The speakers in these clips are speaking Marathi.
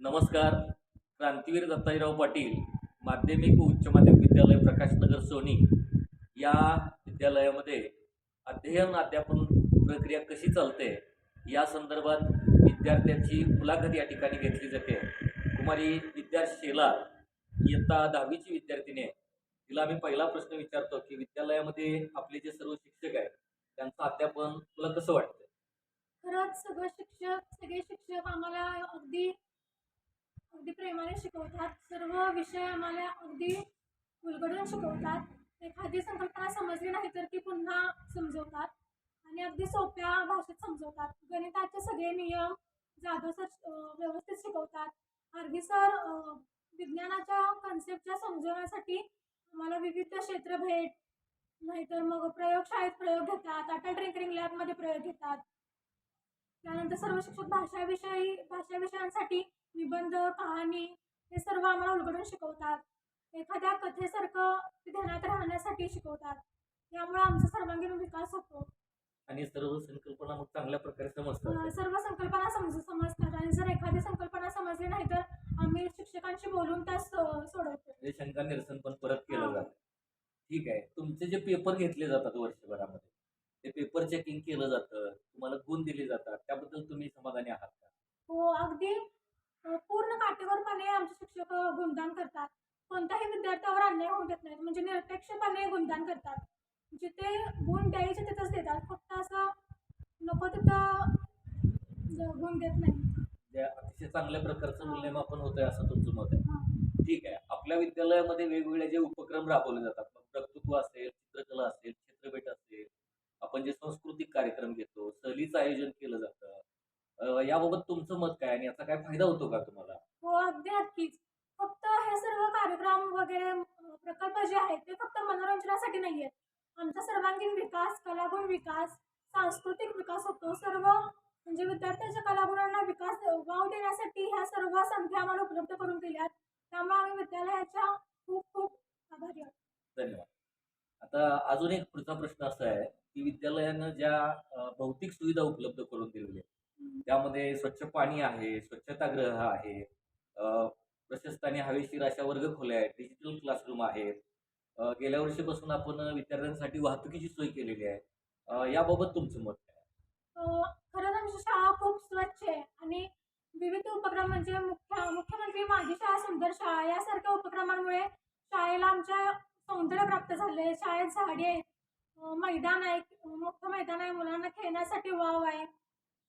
नमस्कार. क्रांतीवीर दत्ताजीराव पाटील माध्यमिक व उच्च माध्यमिक विद्यालय प्रकाशनगर सोनी या विद्यालयामध्ये अध्ययन अध्यापन प्रक्रिया कशी चालते? या संदर्भात विद्यार्थ्यांची मुलाखत या ठिकाणी घेतली जाते. कुमारी विद्या शेला इयत्ता दहावीची विद्यार्थिनी आहे. तिला आम्ही पहिला प्रश्न विचारतो की विद्यालयामध्ये आपले जे सर्व शिक्षक आहेत त्यांचं अध्यापन तुला कसं वाटतं खरंच सगळं शिक्षक सगळे शिक्षक आम्हाला अगदी अगदी प्रेमाने शिकवतात. सर्व विषय आम्हाला अगदी उलगडून शिकवतात. एखादी संकल्पना समजली नाही तर ती पुन्हा समजवतात आणि अगदी सोप्या भाषेत समजवतात. गणिताचे सगळे नियम जाधव सर व्यवस्थित शिकवतात. आरवी सर विज्ञानाच्या कन्सेप्टच्या समजवण्यासाठी आम्हाला विविध क्षेत्र भेट नाहीतर मग प्रयोगशाळेत प्रयोग घेतात अटल टिंकरिंग लॅबमध्ये प्रयोग घेतात. त्यानंतर सर्व शिक्षक भाषाविषयी भाषा विषयांसाठी निबंध कहाणी हे सर्व आम्हाला उलगडून शिकवतात. एखाद्या कथेसारखं ध्यानात राहण्यासाठी शिकवतात. यामुळे आमचा सर्वांगीण विकास होतो. आणि सर्व संकल्पना मग चांगल्या प्रकारे समजतात. सर्व संकल्पना समज समजतात. आणि जर एखादी संकल्पना समजली नाही तर आम्ही शिक्षकांशी बोलून त्या सोडवतो. म्हणजे शंका निरसन पण परत केलं. जातं. ठीक आहे. तुमचे जे पेपर घेतले जातात वर्षभरामध्ये ते पेपर चेकिंग केलं जातं. तुम्हाला गुण दिले जातात. त्याबद्दल तुम्ही समाधानी आहात का? हो अगदी. अं, पूर्ण काटेकोरपणे आमचे शिक्षक अं, गुणगान करतात. कोणत्याही विद्यार्थ्यावर अन्याय होऊ देत नाहीत. म्हणजे निरपेक्षपणे गुणगान करतात. जिथे गुण द्यायचे तिथंच देतात. फक्त असं नको तिथं ज- गुण देत नाही. जे अतिशय चांगल्या प्रकारचं मूल्यमापन होतंय असं तुमचं मत आहे. हां. ठीक आहे. आपल्या विद्यालयामध्ये वेगवेगळे जे उपक्रम राबवले जातात. मग वक्तृत्व असेल चित्रकला असेल आपण जे सांस्कृतिक कार्यक्रम घेतो सहलीचं आयोजन केलं जातं अं, याबाबत तुमचं मत काय आणि याचा काय फायदा होतो का तुम्हाला? हो अगदी नक्कीच. फक्त हे सर्व कार्यक्रम वगैरे अं, प्रकल्प जे आहेत ते फक्त मनोरंजनासाठी नाही आहेत आमचा सर्वांगीण विकास कलागुण विकास सांस्कृतिक विकास होतो. सर्व म्हणजे विद्यार्थ्यांच्या कलागुणांना विकास वाव देण्यासाठी ह्या सर्व संधी आम्हाला उपलब्ध करून दिल्यात त्यामुळे आम्ही विद्यालयाच्या खूप खूप आभारी आहोत धन्यवाद आता अजून एक पुढचा प्रश्न असा आहे की विद्यालयानं ज्या भौतिक सुविधा उपलब्ध करून दिलेल्या त्यामध्ये स्वच्छ पाणी आहे स्वच्छतागृह आहे अं, प्रशस्त आणि हवेशीर अशा वर्गखोल्या आहेत डिजिटल क्लासरूम आहेत गेल्या वर्षीपासून आपण विद्यार्थ्यांसाठी वाहतुकीची सोय केलेली आहे. याबाबत तुमचं मत काय? अ, खरंच आमची शाळा खूप स्वच्छ आहे आणि विविध उपक्रम म्हणजे मुख्य मुख्यमंत्री माझी शाळा सुंदर शाळा यासारख्या उपक्रमांमुळे शाळेला आमच्या सौंदर्य प्राप्त झाले. शाळेत झाडे आहेत मैदान आहे. मोठं मैदान आहे. मुलांना खेळण्यासाठी वाव आहे.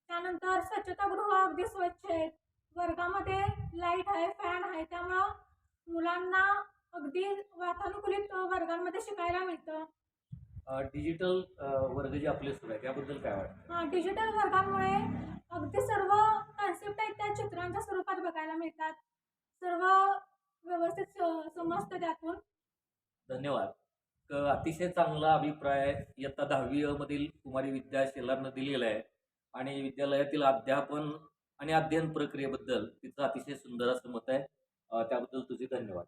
त्यानंतर स्वच्छतागृह अगदी स्वच्छ आहेत वर्गामध्ये लाइट आहे फॅन आहे. त्यामुळं मुलांना अगदी वातानुकूलित वर्गांमध्ये शिकायला मिळतं. डिजिटल वर्ग जे आपले सुरू आहेत याबद्दल काय वाटतं? हा डिजिटल वर्गांमुळे अगदी सर्व कन्सेप्ट आहेत त्या चित्रांच्या स्वरूपात बघायला मिळतात. सर्व व्यवस्थित समजतं त्यातून. धन्यवाद. क- अतिशय चांगला अभिप्राय इयत्ता दहावीमधील कुमारी विद्या शेलारनं दिलेला आहे. आणि विद्यालयातील अध्यापन आणि अध्ययन प्रक्रियेबद्दल तिचं अतिशय सुंदर असं मत आहे. त्याबद्दल तुझे धन्यवाद.